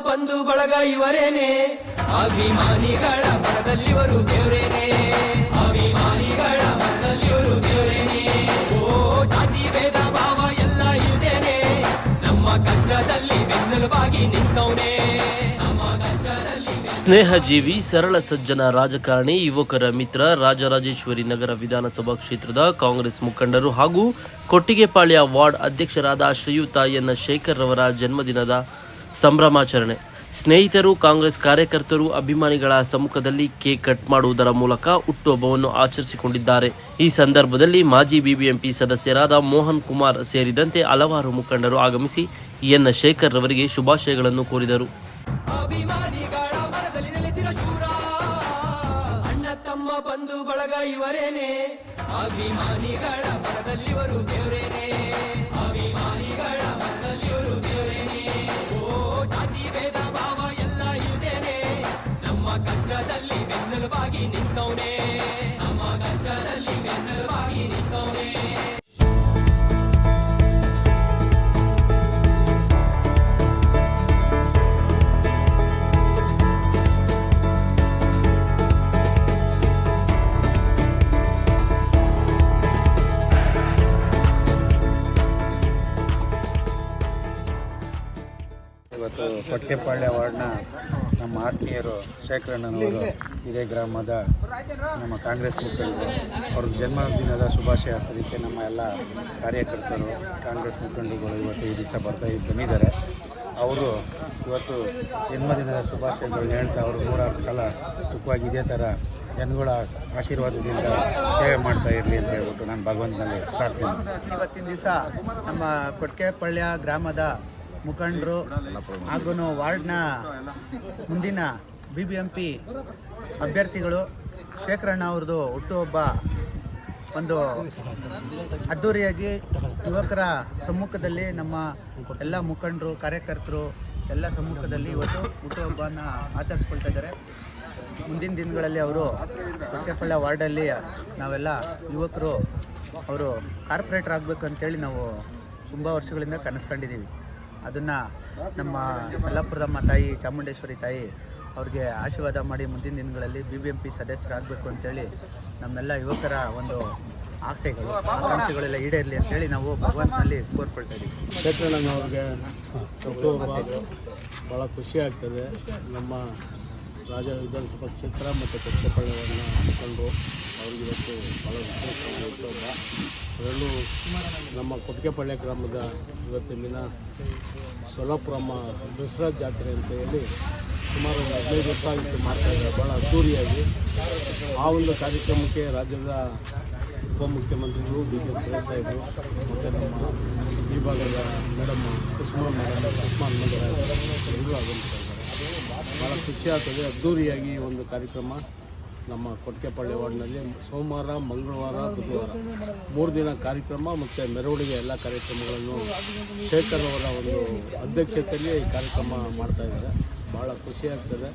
ಬಂಧು ಬಳಗ ಇವರೇನೆ? ಅಭಿಮಾನಿಗಳ ಬರದಲ್ಲಿವರು ದೇವರೇನೆ. ಅಭಿಮಾನಿಗಳ ಬರದಲ್ಲಿವರು ದೇವರೇನೆ. ಓ, ಜಾತಿ, ಭೇದ, ಭಾವ ಎಲ್ಲ ಇಲ್ದೇನೆ. ನಮ್ಮ ಕಷ್ಟದಲ್ಲಿ ಬೆನ್ನೆಲುಬಾಗಿ ನಿಂತವನೇ. ಸ್ನೇಹಜೀವಿ, ಸರಳ ಸಜ್ಜನ ರಾಜಕಾರಣಿ, ಯುವಕರ ಮಿತ್ರ, ರಾಜರಾಜೇಶ್ವರಿ ನಗರ ವಿಧಾನಸಭಾ ಕ್ಷೇತ್ರದ ಕಾಂಗ್ರೆಸ್ ಮುಖಂಡರು ಹಾಗೂ ಕೊಟ್ಟಿಗೆಪಾಳ್ಯ ವಾರ್ಡ್ ಅಧ್ಯಕ್ಷರಾದ ಶ್ರೀಯುತ ಎನ್ ಶೇಖರ್ ರವರ ಜನ್ಮದಿನದ ಸಂಭ್ರಮಾಚರಣೆ. ಸ್ನೇಹಿತರು, ಕಾಂಗ್ರೆಸ್ ಕಾರ್ಯಕರ್ತರು, ಅಭಿಮಾನಿಗಳ ಸಮ್ಮುಖದಲ್ಲಿ ಕೇಕ್ ಕಟ್ ಮಾಡುವುದರ ಮೂಲಕ ಹುಟ್ಟುಹಬ್ಬವನ್ನು ಆಚರಿಸಿಕೊಂಡಿದ್ದಾರೆ. ಈ ಸಂದರ್ಭದಲ್ಲಿ ಮಾಜಿ ಬಿಬಿಎಂಪಿ ಸದಸ್ಯರಾದ ಮೋಹನ್ ಕುಮಾರ್ ಸೇರಿದಂತೆ ಹಲವಾರು ಮುಖಂಡರು ಆಗಮಿಸಿ ಎನ್ ಶೇಖರ್ ರವರಿಗೆ ಶುಭಾಶಯಗಳನ್ನು ಕೋರಿದರು. ಅಭಿಮಾನಿಗಳ ಕಷ್ಟದಲ್ಲಿ ಬೆನ್ನೆಲುಬಾಗಿ ನಿಂತವನೇ. ನಮ್ಮ ಕಷ್ಟದಲ್ಲಿ ಬೆನ್ನೆಲುಬಾಗಿ ನಿಂತವನೇ. ಇವತ್ತು ಕೊಟ್ಟಿಗೆಪಾಳ್ಯ ವಾರ್ಡ್ನ ನಮ್ಮ ಆತ್ಮೀಯರು ಶೇಖರಣ್ಣನವರು ಇದೇ ಗ್ರಾಮದ ನಮ್ಮ ಕಾಂಗ್ರೆಸ್ ಮುಖಂಡರು ಅವ್ರ ಜನ್ಮದಿನದ ಶುಭಾಶಯ ಸರಿಕೆ ನಮ್ಮ ಎಲ್ಲ ಕಾರ್ಯಕರ್ತರು, ಕಾಂಗ್ರೆಸ್ ಮುಖಂಡರುಗಳು ಇವತ್ತು ಈ ದಿವಸ ಬರ್ತಾ ಬಂದಿದ್ದಾರೆ ಅವರು ಇವತ್ತು ಜನ್ಮದಿನದ ಶುಭಾಶಯಗಳು ಹೇಳ್ತಾ ಅವರು ನೂರಾರು ಕಾಲ ಸುಖವಾಗಿ ಇದೇ ಥರ ಜನಗಳ ಆಶೀರ್ವಾದದಿಂದ ಸೇವೆ ಮಾಡ್ತಾ ಇರಲಿ ಅಂತ ಹೇಳ್ಬಿಟ್ಟು ನಾನು ಭಗವಂತನಲ್ಲಿ ಪ್ರಾರ್ಥನೆ. ಇವತ್ತಿನ ದಿವಸ ನಮ್ಮ ಕೊಟ್ಕೆಪಳ್ಳ್ಯ ಗ್ರಾಮದ ಮುಖಂಡರು ಹಾಗೂ ವಾರ್ಡ್ನ ಮುಂದಿನ ಬಿ ಬಿ ಎಂ ಪಿ ಅಭ್ಯರ್ಥಿಗಳು ಶೇಖರಣ್ಣ ಅವ್ರದ್ದು ಹುಟ್ಟುಹಬ್ಬ ಒಂದು ಅದ್ದೂರಿಯಾಗಿ ಯುವಕರ ಸಮ್ಮುಖದಲ್ಲಿ ನಮ್ಮ ಎಲ್ಲ ಮುಖಂಡರು, ಕಾರ್ಯಕರ್ತರು ಎಲ್ಲ ಸಮ್ಮುಖದಲ್ಲಿ ಇವತ್ತು ಹುಟ್ಟುಹಬ್ಬನ ಆಚರಿಸ್ಕೊಳ್ತಾ ಇದ್ದಾರೆ. ಮುಂದಿನ ದಿನಗಳಲ್ಲಿ ಅವರು ಕೊಟ್ಟಿಗೆಪಾಳ್ಯ ವಾರ್ಡಲ್ಲಿ ನಾವೆಲ್ಲ ಯುವಕರು ಅವರು ಕಾರ್ಪೊರೇಟರ್ ಆಗಬೇಕು ಅಂತೇಳಿ ನಾವು ತುಂಬ ವರ್ಷಗಳಿಂದ ಕನಸ್ಕೊಂಡಿದ್ದೀವಿ. ಅದನ್ನು ನಮ್ಮ ಸಲ್ಲಾಪುರದಮ್ಮ ತಾಯಿ, ಚಾಮುಂಡೇಶ್ವರಿ ತಾಯಿ ಅವ್ರಿಗೆ ಆಶೀರ್ವಾದ ಮಾಡಿ ಮುಂದಿನ ದಿನಗಳಲ್ಲಿ ಬಿ ಬಿ ಎಂ ಪಿ ಸದಸ್ಯರಾಗಬೇಕು ಅಂತೇಳಿ ನಮ್ಮೆಲ್ಲ ಯುವಕರ ಒಂದು ಆಸೆಗಳು, ಆಕಾಂಕ್ಷೆಗಳೆಲ್ಲ ಈಡೇರಲಿ ಅಂತೇಳಿ ನಾವು ಭಗವಂತನಲ್ಲಿ ಕೋರ್ಕೊಳ್ತಾ ಇದ್ದೀವಿ ಭಾಳ ಖುಷಿ ಆಗ್ತದೆ. ನಮ್ಮ ರಾಜ ವಿಧಾನಸಭಾ ಕ್ಷೇತ್ರ ಮತ್ತು ಕೊಚ್ಚಪಳ್ಳಿಯನ್ನು ಮುಖಂಡು ಅವ್ರಿಗೆ ಇವತ್ತು ಭಾಳ ವಿಶೇಷ ಅದರಲ್ಲೂ ನಮ್ಮ ಕೊಟ್ಟಿಗೆಪಳ್ಳಿ ಗ್ರಾಮದ ಇವತ್ತಿನ ದಿನ ಸೊಲಪುರಮ್ಮ ದಸರಾ ಜಾತ್ರೆ ಅಂತ ಹೇಳಿ ಸುಮಾರು ಒಂದು ಹದಿನೈದು ವರ್ಷ ಆಗಿತ್ತು ಮಾಡ್ತಾ ಇದ್ದಾರೆ. ಭಾಳ ಅದ್ದೂರಿಯಾಗಿ. ಆ ಒಂದು ಕಾರ್ಯಕ್ರಮಕ್ಕೆ ರಾಜ್ಯದ ಉಪಮುಖ್ಯಮಂತ್ರಿಗಳು, ಡಿ ಕೆ ಸುರೇಶ್ ಮತ್ತು ನಮ್ಮ ಈ ಭಾಗದ madam Kusuma madam Usman madam ಎಲ್ಲರೂ ಆಗಮಿಸ್ತಾ ಇದ್ದಾರೆ ಭಾಳ ಖುಷಿ ಆಗ್ತದೆ. ಅದ್ಧೂರಿಯಾಗಿ ಈ ಒಂದು ಕಾರ್ಯಕ್ರಮ ನಮ್ಮ ಕೊಟ್ಟಿಗೆಪಳ್ಳಿ ವಾರ್ಡ್ನಲ್ಲಿ ಸೋಮವಾರ, ಮಂಗಳವಾರ, ಬುಧವಾರ ಮೂರು ದಿನ ಕಾರ್ಯಕ್ರಮ ಮತ್ತು ಮೆರವಣಿಗೆ ಎಲ್ಲ ಕಾರ್ಯಕ್ರಮಗಳನ್ನು ಶೇಖರ್ ಅವರ ಒಂದು ಅಧ್ಯಕ್ಷತೆಯಲ್ಲಿ ಈ ಕಾರ್ಯಕ್ರಮ ಮಾಡ್ತಾಯಿದ್ದಾರೆ ಭಾಳ ಖುಷಿಯಾಗ್ತದೆ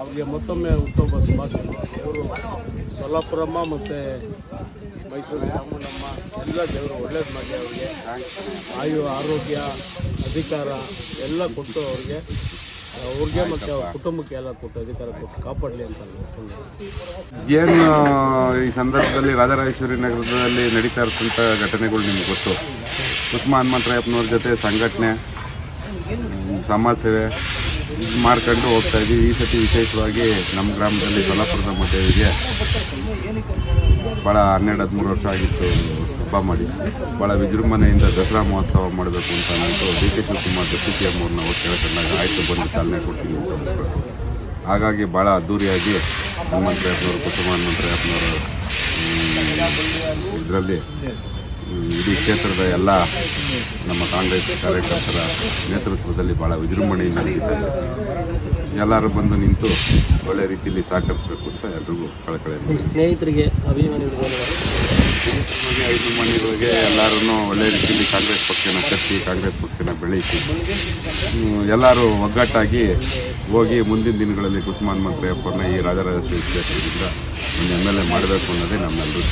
ಅವರಿಗೆ ಮತ್ತೊಮ್ಮೆ ಉತ್ತಮ ಸುಭಾಷ್ ಅವರು ಸೊಲ್ಲಾಪುರಮ್ಮ ಮತ್ತು ಮೈಸೂರು ಚಾಮುಂಡಮ್ಮ ಎಲ್ಲ ದೇವರು ಒಳ್ಳೇದು ಮಾಡಿ ಅವರಿಗೆ. ಆಯು, ಆರೋಗ್ಯ, ಅಧಿಕಾರ ಎಲ್ಲ ಕೊಟ್ಟು ಅವ್ರಿಗೆ ಅವ್ರಿಗೆ ಮತ್ತು ಅವ್ರ ಕುಟುಂಬಕ್ಕೆ ಎಲ್ಲ ಕೊಟ್ಟು ಅಧಿಕಾರ ಕೊಟ್ಟು ಕಾಪಾಡಲಿ ಅಂತ ಏನು ಈ ಸಂದರ್ಭದಲ್ಲಿ ರಾಜರಾಜೇಶ್ವರಿ ನಗರದಲ್ಲಿ ನಡೀತಾ ಇರ್ತಂಥ ಘಟನೆಗಳು ನಿಮ್ಗೆ ಗೊತ್ತು? ಸುಷ್ಮಾ ಹನುಮಂತರಾಯಪ್ಪನವ್ರ ಜೊತೆ ಸಂಘಟನೆ ಸಮಾಜ ಸೇವೆ ಮಾಡ್ಕೊಂಡು ಹೋಗ್ತಾ ಇದ್ದೀವಿ ಈ ಸತಿ ವಿಶೇಷವಾಗಿ ನಮ್ಮ ಗ್ರಾಮದಲ್ಲಿ ಸೊಲ್ಲಾಪುರದ ಮಧ್ಯವಿಗೆ ಭಾಳ ಹನ್ನೆರಡು, ಹದಿಮೂರು ವರ್ಷ ಆಗಿತ್ತು ಹಬ್ಬ ಮಾಡಿ ಭಾಳ ವಿಜೃಂಭಣೆಯಿಂದ ದಸರಾ ಮಹೋತ್ಸವ ಮಾಡಬೇಕು ಅಂತ ಅಂದ್ಬಿಟ್ಟು ಡಿ ಕೆ ಶಿವಕುಮಾರ್ ದತ್ತಿ ಸಿ ಎಂ ಅವ್ರನ್ನ ಅವ್ರು ಕೇಳ್ಕೊಂಡಾಗ ಆಯಿತು ಬಂದು ಚಾಲನೆ ಕೊಡ್ತೀನಿ ಅಂತ. ಹಾಗಾಗಿ ಭಾಳ ಅದ್ಧೂರಿಯಾಗಿ ಹನುಮಂತರಾಯಪ್ಪನವರು ಕುಸುಮ ಹನುಮಂತರಾಯಪ್ಪನವರು ಇದರಲ್ಲಿ ಇಡೀ ಕ್ಷೇತ್ರದ ಎಲ್ಲ ನಮ್ಮ ಕಾಂಗ್ರೆಸ್ ಕಾರ್ಯಕರ್ತರ ನೇತೃತ್ವದಲ್ಲಿ ಭಾಳ ವಿಜೃಂಭಣೆಯಿಂದ ನಡೀತಾ ಇದೆ. ಎಲ್ಲರೂ ಬಂದು ನಿಂತು ಒಳ್ಳೆ ರೀತಿಯಲ್ಲಿ ಸಹಕರಿಸಬೇಕು ಅಂತ ಎಲ್ರಿಗೂ ಕಳಕಳಿ ಸ್ನೇಹಿತರಿಗೆ ಅಭಿಮಾನಿಗಳಿಗೆ ಎಲ್ಲರೂ ಒಳ್ಳೆ ರೀತಿಯಲ್ಲಿ ಕಾಂಗ್ರೆಸ್ ಪಕ್ಷನ ಕಟ್ಟಿ ಕಾಂಗ್ರೆಸ್ ಪಕ್ಷನ ಬೆಳೆಸಿ ಎಲ್ಲರೂ ಒಗ್ಗಟ್ಟಾಗಿ ಹೋಗಿ ಮುಂದಿನ ದಿನಗಳಲ್ಲಿ ಕುಸುಮಾನ್ ಮಂತ್ರಿಯಪ್ಪನ ಈ ರಾಜರಾಜೇಶ್ವರಿ ಕ್ಷೇತ್ರದಿಂದ ಒಂದು ಎಂ ಎಲ್ ಎ ಮಾಡಬೇಕು ಅನ್ನೋದೇ ನಮ್ಮೆಲ್ಲರೂ